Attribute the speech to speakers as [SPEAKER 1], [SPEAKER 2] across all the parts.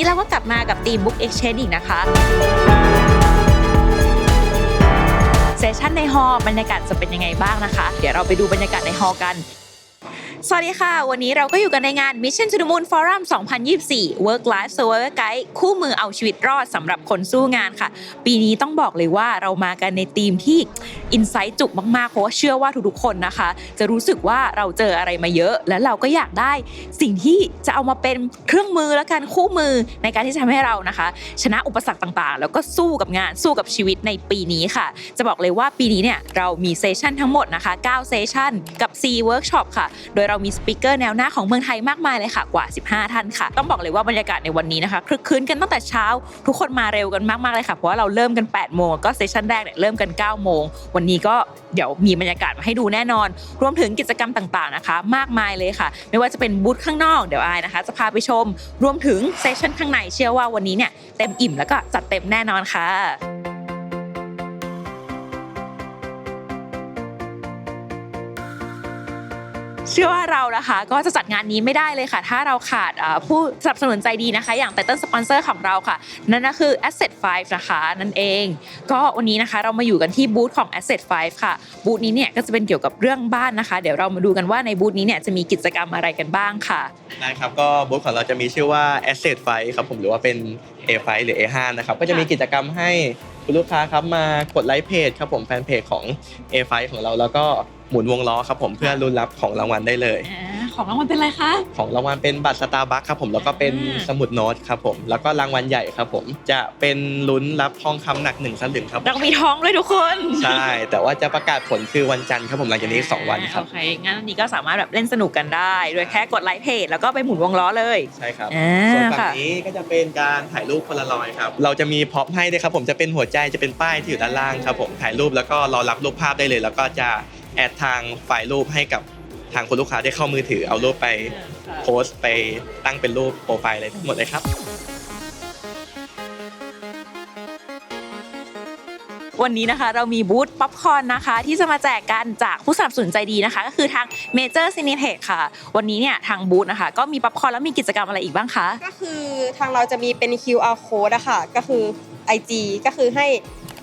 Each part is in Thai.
[SPEAKER 1] นี้เราก็กลับมากับทีม Book Exchange อีกนะคะเซสชันในฮอบรรยากาศจะเป็นยังไงบ้างนะคะ เดี๋ยวเราไปดูบรรยากาศในฮอกัน สวัสดีค่ะ วันนี้เราก็อยู่กันในงาน Mission to the Moon Forum 2024 Work Life Survivor Guide คู่มือเอาชีวิตรอดสำหรับคนสู้งานค่ะ ปีนี้ต้องบอกเลยว่าเรามากันในทีมที่อินไซต์จุกมากๆ เพราะว่าเชื่อว่าทุกๆคนนะคะ จะรู้สึกว่าเราเจออะไรมาเยอะ และเราก็อยากได้สิ่งที่จะเอามาเป็นเครื่องมือและการคู่มือในการที่จะทำให้เรานะคะ ชนะอุปสรรคต่างๆ แล้วก็สู้กับงานสู้กับชีวิตในปีนี้ค่ะ จะบอกเลยว่าปีนี้เนี่ยเรามีเซสชั่นทั้งหมดนะคะ9เซสชั่นกับ4เวิร์กช็อปค่ะ โดยเรามีสปิเกอร์แนวหน้าของเมืองไทยมากมายเลยค่ะกว่า 15 ท่านค่ะ ต้องบอกเลยว่าบรรยากาศในวันนี้นะคะคลึกคลื้นกันตั้งแต่เช้า ทุกคนมาเร็วกันมากๆเลยค่ะเพราะว่าเราเริ่มกัน 8 โมงก็เซสชันแรกเนี่ยเริ่มกัน 9 โมง วันนี้ก็เดี๋ยวมีบรรยากาศมาให้ดูแน่นอน รวมถึงกิจกรรมต่างๆนะคะ มากมายเลยค่ะ ไม่ว่าจะเป็นบูธข้างนอกเดี๋ยวอายนะคะ จะพาไปชม รวมถึงเซสชันข้างในเชื่อว่าวันนี้เนี่ยเต็มอิ่มแล้วก็จัดเต็มแน่นอนค่ะ เชื่อว่าเรานะคะ ก็จะจัดงานนี้ไม่ได้เลยค่ะ ถ้าเราขาดเอ่อผู้สนับสนุนใจดีนะคะ อย่างไตเติ้ลสปอนเซอร์ของเราค่ะ นั่นก็คือ Asset 5 นะคะนั่นเอง ก็วันนี้นะคะเรามาอยู่กันที่บูธของ Asset 5 ค่ะ บูธนี้เนี่ยก็จะเป็นเกี่ยวกับเรื่องบ้านนะคะ เดี๋ยวเรามาดูกันว่าในบูธนี้เนี่ยจะมีกิจกรรมอะไรกันบ้างค่ะ
[SPEAKER 2] นะครับก็บูธของเราจะมีชื่อว่า Asset f i ครับผมหรือว่าเป็น A5 หรือ A5 นะครับก็จะมีกิจกรรมให้คุณลูกค้าครับมากดไลค์เพจครับผมแฟนเพจของ A5 ของเราแล้วก็ หมุนวงล้อครับผมเพื่อรุนรับของรางวัลได้เลย
[SPEAKER 1] ของรางวัลเป็นอะไรคะ
[SPEAKER 2] ของรางวัลเป็นบัตรสตาร์บัคครับผมแล้วก็เป็น
[SPEAKER 1] อ่า
[SPEAKER 2] สมุดโน้ตครับผมแล้วก็รางวัลใหญ่ครับผมจะเป็นลุ้นรับทองคำหนักหนึ่งสลึงครับ
[SPEAKER 1] เรามีท้องด้วยทุกคน
[SPEAKER 2] ใช่แต่ว่าจะประกาศผลคือวันจันทร์ครับผมหลังจากนี้อีกสองวันครับ
[SPEAKER 1] โอเคงั้นอันนี้ก็สามารถแบบเล่นสนุกกันได้ โดยแค่กดไลค์เพจแล้วก็ไปหมุนวงล้อเลย
[SPEAKER 2] ใช่ครับ
[SPEAKER 1] อ่า
[SPEAKER 2] ส่วนฝั่
[SPEAKER 1] ค่ะ
[SPEAKER 2] งนี้ก็จะเป็นการถ่ายรูปพลารอยด์ครับ เราจะมีพ็อปให้ด้วยครับผม จะเป็นหัวใจ จะเป็นป้ายที่อยู่ด้านล่างครับผม ถ่ายรูปแล้วก็รอรับรูปภาพได้เลย แล้วก็จะแอดทางไฟล์รูปให้กับ ทางคุณลูกค้าได้เข้ามือถือเอารูปไปโพสต์ไปตั้งเป็นรูปโปรไฟล์อะไรทั้งหมดเลยครับ
[SPEAKER 1] วันนี้นะคะเรามีบูธป๊อปคอร์นนะคะ ที่จะมาแจกกันจากผู้สนับสนุนใจดีนะคะ ก็คือทาง Major c i n e p e x ค่ะ วันนี้เนี่ยทางบูธนะคะ ก็มีป๊อปคอร์นแล้วมีกิจกรรมอะไรอีกบ้างคะ
[SPEAKER 3] ก็คือทางเราจะมีเป็น QR code อะค่ะก็คือ IG ก็คือให้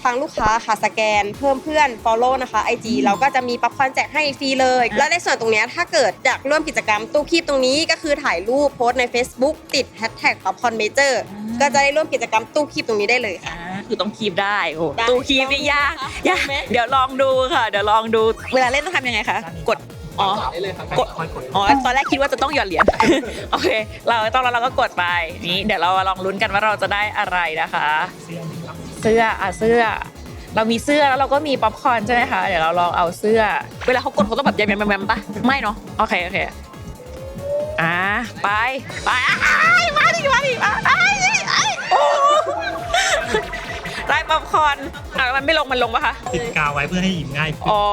[SPEAKER 3] ทางลูกค้าค่ะสแกนเพิ่มเพื่อน follow นะคะ IG เราก็จะมีป๊อปคอร์นแจกให้ฟรีเลย และในส่วนตรงเนี้ยถ้าเกิดอยากร่วมกิจกรรมตู้คีบตรงนี้ก็คือถ่ายรูปโพสต์ใน Facebook ติด hashtag popcorn major ก็จะได้ร่วมกิจกรรมตู้คีบตรงนี้ได้เลยค่ะ
[SPEAKER 1] อ่าคือต้องคีบได้โอ้
[SPEAKER 3] ได้
[SPEAKER 1] ตู้คีบนี่ยาก
[SPEAKER 3] ลองดู
[SPEAKER 1] ยาก
[SPEAKER 3] ไหม
[SPEAKER 1] เดี๋ยวลองดูค่ะ เดี๋ยวลองดูเวลาเล่นต้องทำยังไงคะกดอ๋อกดอ๋อ ตอนแรกคิดว่าจะต้องหยอดเหรียญ โอเค เราต้องแล้วเราก็กดไป นี่ เดี๋ยวเราลองลุ้นกันว่าเราจะได้อะไรนะคะ เสื้ ออะเสื้อ เรามีเสื้อแล้วเราก็มีป๊อปคอร์นใช่ไหมคะเดี๋ยวเราลองเอาเสื้อ เวลาเขากดเขาต้องแบบยำยำยำยำปะไม่เนาะโอเคโอเคอ่าไปไปอ้ายมาดิมาดิมาอ้ายอ้ายโอ้ ได้ป๊อปคอร์นอะมันไม่ลงมันลงปะคะ
[SPEAKER 4] ติดกาวไว้เพื่อให้หยิบง่ายขึ้น
[SPEAKER 1] อ๋อ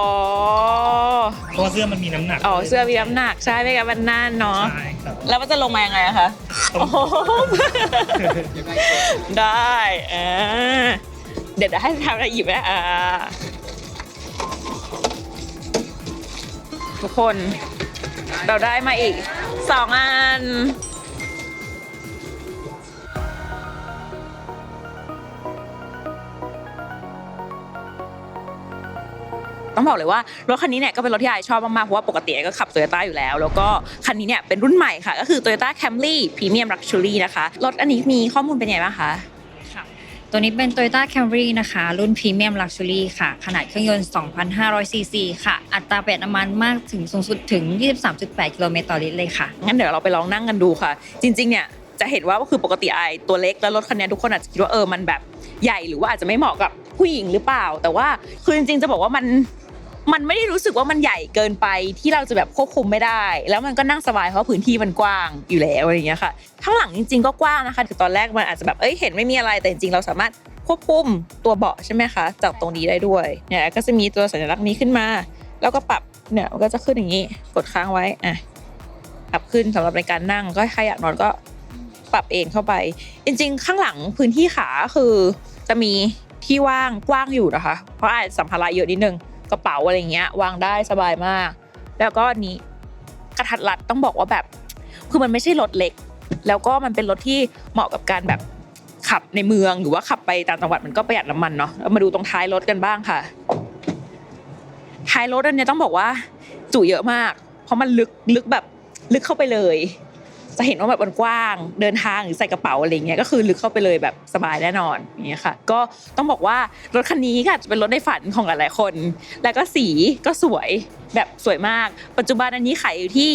[SPEAKER 4] เพราะว่าเสื้อมันมีน้ำหนัก
[SPEAKER 1] อ๋อเสื้อมีน้ำหนักใช่ไหมคะมันน่านเนาะ
[SPEAKER 4] ใช่ครับ
[SPEAKER 1] แล้วมันจะลงมายังไงอะคะโอ้โหได้อ่าเดี๋ยวเดี๋ยวให้ทำอะไรหยิบนะอ่าทุกคน เราได้มาอีกสองอัน ต้องบอกเลยว่ารถคันนี้เนี่ยก็เป็นรถที่ไอชอบมากๆเพราะว่าปกติไอก็ขับ Toyota อยู่แล้ว แล้วก็คันนี้เนี่ยเป็นรุ่นใหม่ค่ะก็คือ Toyota Camry Premium Luxury นะคะรถอันนี้มีข้อมูลเป็นยังไงบ้างคะ
[SPEAKER 5] ตัวนี้เป็น Toyota Camry นะคะ รุ่น Premium Luxury ค่ะ ขนาดเครื่องยนต์ 2,500 ซีซีค่ะ อัตราประหยัดน้ำมันมากถึงสูงสุดถึง 23.8 กิโลเมตรต่อลิตรเลยค่ะ
[SPEAKER 1] งั้นเดี๋ยวเราไปลองนั่งกันดูค่ะ จริง ๆ เนี่ย จะเห็นว่าก็คือปกติไอตัวเล็กแล้วรถคันนี้ทุกคนอาจจะคิดว่าเออมันแบบใหญ่หรือว่าอาจจะไม่เหมาะกับผู้หญิงหรือเปล่า แต่ว่าคือจริงๆจะบอกว่ามัน มันไม่ได้รู้สึกว่ามันใหญ่เกินไปที่เราจะแบบควบคุมไม่ได้ แล้วมันก็นั่งสบายเพราะพื้นที่มันกว้างอยู่แล้วอะไรอย่างเงี้ยค่ะข้างหลังจริง ๆ ก็กว้างนะคะคือตอนแรกมันอาจจะแบบเอ้ยเห็นไม่มีอะไรแต่จริงๆเราสามารถควบคุมตัวเบาะใช่ไหมคะจากตรงนี้ได้ด้วยเนี่ยก็จะมีตัวสัญลักษณ์นี้ขึ้นมา แล้วก็ปรับเนี่ยมันก็จะขึ้นอย่างนี้กดค้างไว้อะปรับขึ้นสำหรับในการนั่งก็ใครอยากนอนก็ปรับเองเข้าไป จริง ๆ ข้างหลังพื้นที่ขาคือจะมีที่ว่างกว้างอยู่นะคะ เพราะอาจสัมภาระเยอะนิดนึง กระเป๋าอะไรเงี้ยวางได้สบายมาก แล้วก็อันนี้กระทัดรัดต้องบอกว่าแบบ คือมันไม่ใช่รถเล็ก แล้วก็มันเป็นรถที่เหมาะกับการแบบขับในเมืองหรือว่าขับไปต่างจังหวัดมันก็ประหยัดน้ำมันเนาะมาดูตรงท้ายรถกันบ้างค่ะ ท้ายรถอันนี้ต้องบอกว่าจุเยอะมาก เพราะมันลึกลึกแบบลึกเข้าไปเลย จะเห็นว่าแบบมันกว้าง เดินทางหรือใส่กระเป๋าอะไรเงี้ยก็คือลึกเข้าไปเลยแบบสบายแน่นอนอย่างเงี้ยค่ะ ก็ต้องบอกว่ารถคันนี้ค่ะจะเป็นรถในฝันของหลายๆคน แล้วก็สีก็สวยแบบสวยมาก ปัจจุบันอันนี้ขายอยู่ที่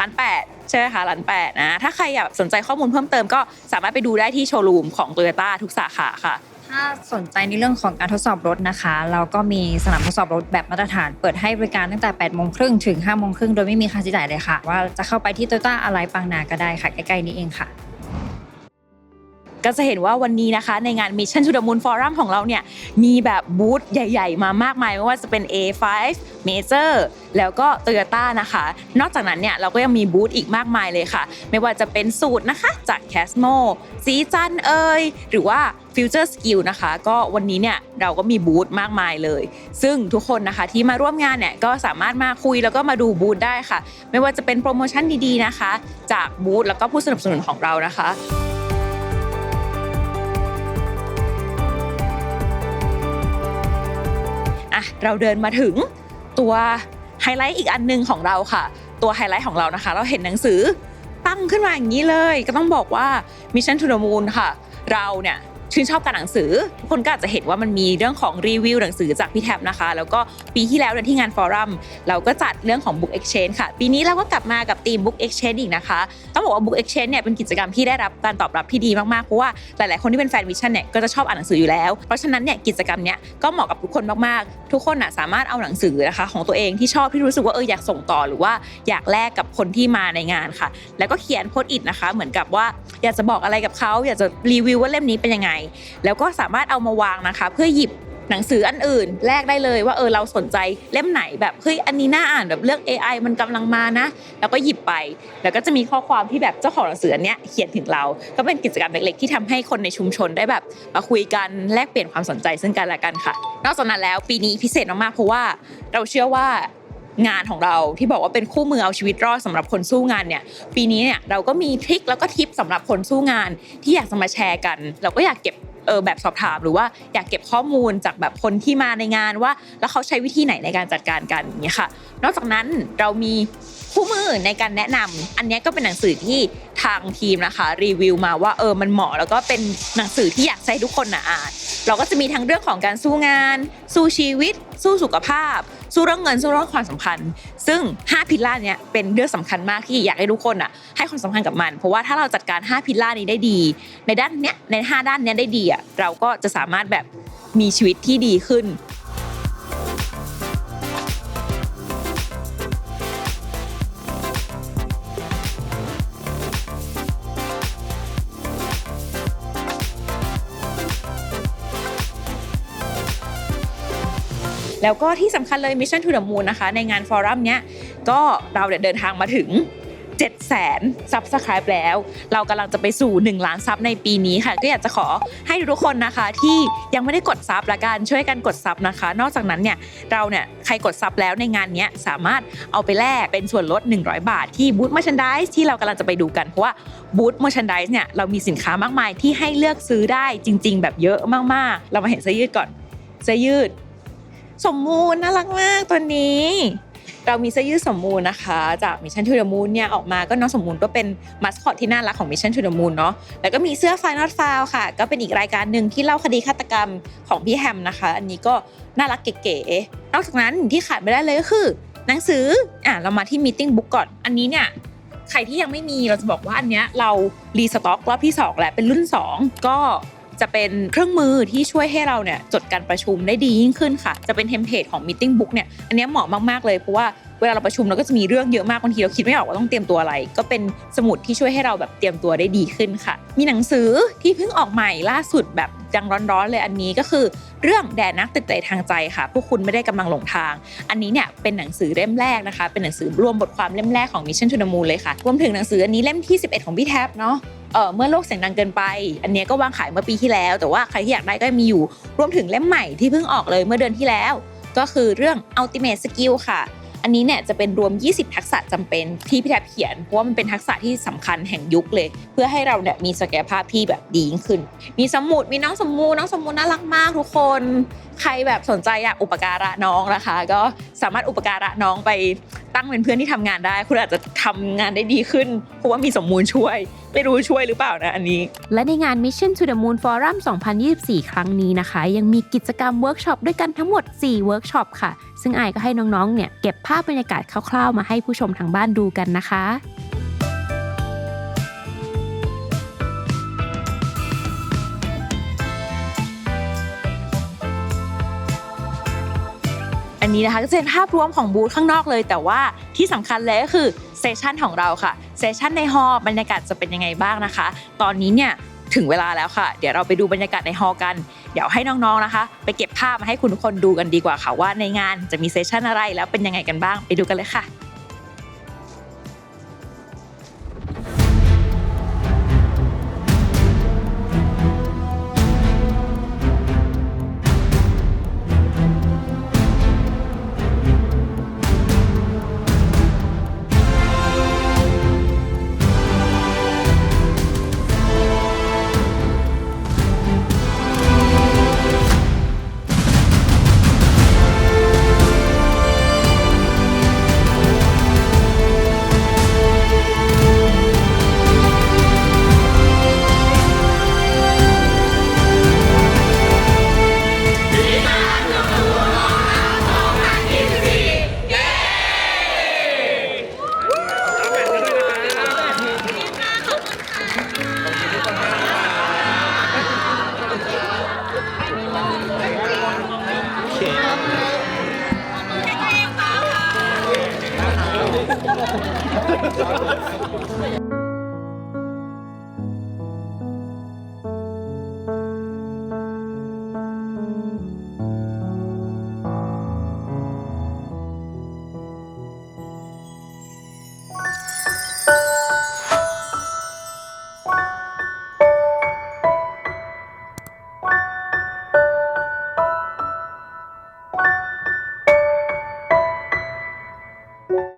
[SPEAKER 1] ร้านแปดใช่ไหมคะร้านแปดนะถ้าใครอยากสนใจข้อมูลเพิ่มเติมก็สามารถไปดูได้ที่โชว์รูมของโตโยต้าทุกสาขาค่ะ
[SPEAKER 5] ถ้าสนใจในเรื่องของการทดสอบรถนะคะ เราก็มีสนามทดสอบรถแบบมาตรฐาน เปิดให้บริการตั้งแต่8โมงครึ่งถึง5โมงครึ่งโดยไม่มีค่าใช้จ่ายเลยค่ะ ว่าจะเข้าไปที่โตโยต้าอะไรปางนาก็ได้ค่ะ ใกล้ๆนี้เองค่ะ
[SPEAKER 1] ก็จะเห็นว่าวันนี้นะคะ ในงาน Mission to the Moon Forum ของเราเนี่ยมีแบบบูธใหญ่ ๆ มามากมายไม่ว่าจะเป็น A5 Major แล้วก็ Toyota นะคะ นอกจากนั้นเนี่ยเราก็ยังมีบูธอีกมากมายเลยค่ะ ไม่ว่าจะเป็นสูตรนะคะจาก Casmo สีจันเอยหรือว่า Future Skill นะคะ ก็วันนี้เนี่ยเราก็มีบูธมากมายเลย ซึ่งทุกคนนะคะที่มาร่วมงานเนี่ยก็สามารถมาคุยแล้วก็มาดูบูธได้ค่ะ ไม่ว่าจะเป็นโปรโมชั่นดีๆนะคะ จากบูธแล้วก็ผู้สนับสนุนของเรานะคะ เราเดินมาถึงตัวไฮไลท์อีกอันหนึงของเราค่ะ ตัวไฮไลท์ของเรานะคะ เราเห็นหนังสือตั้งขึ้นมาอย่างนี้เลย ก็ต้องบอกว่า Mission to the Moon ค่ะ เราเนี่ย ชื่นชอบการหนังสือทุกคนก็อาจจะเห็นว่ามันมีเรื่องของรีวิวหนังสือจากพี่แท็บนะคะ แล้วก็ปีที่แล้วเนี่ยที่งานฟอรัมเราก็จัดเรื่องของ Book Exchange ค่ะ ปีนี้เราก็กลับมากับทีม Book Exchange อีกนะคะ ต้องบอกว่า Book Exchange เนี่ยเป็นกิจกรรมที่ได้รับการตอบรับที่ดีมากๆ เพราะว่าหลายๆ คนที่เป็นแฟนวิชั่นเนี่ยก็จะชอบอ่านหนังสืออยู่แล้ว เพราะฉะนั้นเนี่ยกิจกรรมเนี้ยก็เหมาะกับทุกคนมากๆ ทุกคนน่ะสามารถเอาหนังสือนะคะของตัวเองที่ชอบที่รู้สึกว่าเอออยากส่งต่อหรือว่าอยากแลกกับคนที่มาในงานค่ะ แล้วก็เขียนโพสต์อิทนะคะ เหมือนกับว่าอยากจะบอกอะไรกับเขาอยากจะรีวิวว่าเล่มนี้เป็นยังไงแล้วก็สามารถเอามาวางนะคะ เพื่อหยิบหนังสืออันอื่นแลกได้เลยว่าเออเราสนใจเล่มไหนแบบเฮ้ยอันนี้น่าอ่านแบบเรื่อง AI มันกำลังมานะ แล้วก็หยิบไป แล้วก็จะมีข้อความที่แบบเจ้าของหนังสืออันเนี้ยเขียนถึงเรา ก็เป็นกิจกรรมเล็กๆ ที่ทำให้คนในชุมชนได้แบบมาคุยกันแลกเปลี่ยนความสนใจซึ่งกันและกันค่ะ นอกจากนั้นแล้วปีนี้พิเศษมากๆเพราะว่าเราเชื่อว่า งานของเราที่บอกว่าเป็นคู่มือเอาชีวิตรอดสำหรับคนสู้งานเนี่ย ปีนี้เนี่ยเราก็มีทริคแล้วก็ทิปสำหรับคนสู้งานที่อยากจะมาแชร์กัน เราก็อยากเก็บเออแบบสอบถามหรือว่าอยากเก็บข้อมูลจากแบบคนที่มาในงานว่า แล้วเขาใช้วิธีไหนในการจัดการกันอย่างเงี้ยค่ะ นอกจากนั้นเรามีคู่มือในการแนะนำอันนี้ก็เป็นหนังสือที่ทางทีมนะคะ รีวิวมาว่าเออมันเหมาะแล้วก็เป็นหนังสือที่อยากให้ทุกคนนะอ่านเราก็จะมีทั้งเรื่องของการสู้งาน สู้ชีวิต สู้สุขภาพ สู้เรื่องเงินสู้เรื่องความสัมพันธ์ ซึ่ง 5พิลล่าเนี้ยเป็นเรื่องสำคัญมากที่อยากให้ทุกคนอะให้ความสำคัญกับมัน เพราะว่าถ้าเราจัดการ 5พิลล่านี้ได้ดี ในด้านเนี้ยใน 5 ด้านเนี้ยได้ดีอะเราก็จะสามารถแบบมีชีวิตที่ดีขึ้น แล้วก็ที่สำคัญเลย Mission to the Moon นะคะ ในงานฟอรัมเนี้ยก็เราเดินทางมาถึง7 0 0 0 0ซับสไคร b e แล้ว เรากำลังจะไปสู่ 1 ล้านซับในปีนี้ค่ะ ก็อยากจะขอให้ทุกคนนะคะที่ยังไม่ได้กดซับละกันช่วยกันกดซับนะคะ นอกจากนั้นเนี่ยเราเนี่ยใครกดซับแล้วในงานเนี้ยสามารถเอาไปแลกเป็นส่วนลด 100 บาท ที่บูธเมอร์ชันดิสที่เรากำลังจะไปดูกัน เพราะว่าบูธเมอร์ชันดิสเนี่ยเรามีสินค้ามากมายที่ให้เลือกซื้อได้จริง ๆ แบบเยอะมากๆ เรามาเห็นเสื้อยืดก่อนเสื้อยืด สมมูลน่ารักมากตัวนี้ เรามีเสื้อยืดสมมูลนะคะ จาก Mission to the Moon เนี่ยออกมาก็น้องสมมูลก็เป็นมาสคอตที่น่ารักของ Mission to the Moon เนาะแล้วก็มีเสื้อ Final f i l e ค่ะ ก็เป็นอีกรายการหนึ่งที่เล่าคดีฆาตกรรมของพี่แฮมนะคะ อันนี้ก็น่ารักเก๋ๆนอกจากนั้นที่ขาดไม่ได้เลยก็คือหนังสืออะเรามาที่ Meeting Book ก่อนอันนี้เนี่ยใครที่ยังไม่มีเราจะบอกว่าอันเนี้ยเรารีสต็อกรอบที่ 2 แล้วเป็นรุ่น 2 ก็ จะเป็นเครื่องมือที่ช่วยให้เราเนี่ยจดการประชุมได้ดียิ่งขึ้นค่ะ จะเป็นเทมเพลตของ Meeting Book เนี่ยอันนี้เหมาะมากๆเลยเพราะว่าเวลาเราประชุมเราก็จะมีเรื่องเยอะมากบางทีเราคิดไม่ออกว่าต้องเตรียมตัวอะไร ก็เป็นสมุดที่ช่วยให้เราแบบเตรียมตัวได้ดีขึ้นค่ะ มีหนังสือที่เพิ่งออกใหม่ล่าสุดแบบยังร้อนๆเลยอันนี้ก็คือเรื่องแดนนักติดใจทางใจค่ะ พวกคุณไม่ได้กำลังหลงทาง อันนี้เนี่ยเป็นหนังสือเล่มแรกนะคะ เป็นหนังสือรวมบทความเล่มแรกของ Mission to the Moon เลยค่ะ รวมถึงหนังสืออันนี้เล่มที่ 11 ของพี่แท็บเนาะ เเมื่อโลกเสียงดังเกินไป อันนี้ก็วางขายเมื่อปีที่แล้ว แต่ว่าใครที่อยากได้ก็มีอยู่ รวมถึงเล่มใหม่ที่เพิ่งออกเลยเมื่อเดือนที่แล้ว ก็คือเรื่อง Ultimate Skill ค่ะ อันนี้เนี่ยจะเป็นรวม 20 ทักษะจำเป็นที่พี่แทบเขียน เพราะว่ามันเป็นทักษะที่สำคัญแห่งยุคเลย เพื่อให้เราเนี่ยมีศักยภาพที่แบบดียิ่งขึ้น มีสมุดมีน้องสมูน้องสมูน่ารักมากทุกคน ใครแบบสนใจอยากอุปการะน้องนะคะ ก็สามารถอุปการะน้องไปตั้งเป็นเพื่อนที่ทำงานได้ คุณอาจจะทำงานได้ดีขึ้น เพราะว่ามีสมมูลช่วย ไม่รู้ช่วยหรือเปล่านะอันนี้
[SPEAKER 6] และในงาน Mission to the Moon Forum 2024 ครั้งนี้นะคะ ยังมีกิจกรรมเวิร์กช็อปด้วยกันทั้งหมด 4 เวิร์กช็อปค่ะ ซึ่งไอก็ให้น้องๆเนี่ยเก็บภาพบรรยากาศคร่าวๆ มาให้ผู้ชมทางบ้านดูกันนะคะ
[SPEAKER 1] นี้นะคะก็จะเป็นภาพรวมของบูธข้างนอกเลย แต่ว่าที่สำคัญเลยก็คือเซสชันของเราค่ะเซสชันในฮอล์บรรยากาศจะเป็นยังไงบ้างนะคะ ตอนนี้เนี่ยถึงเวลาแล้วค่ะ เดี๋ยวเราไปดูบรรยากาศในฮอลล์กัน เดี๋ยวให้น้องๆนะคะ ไปเก็บภาพมาให้คุณทุกคนดูกันดีกว่าค่ะว่าในงานจะมีเซสชันอะไรแล้วเป็นยังไงกันบ้างไปดูกันเลยค่ะ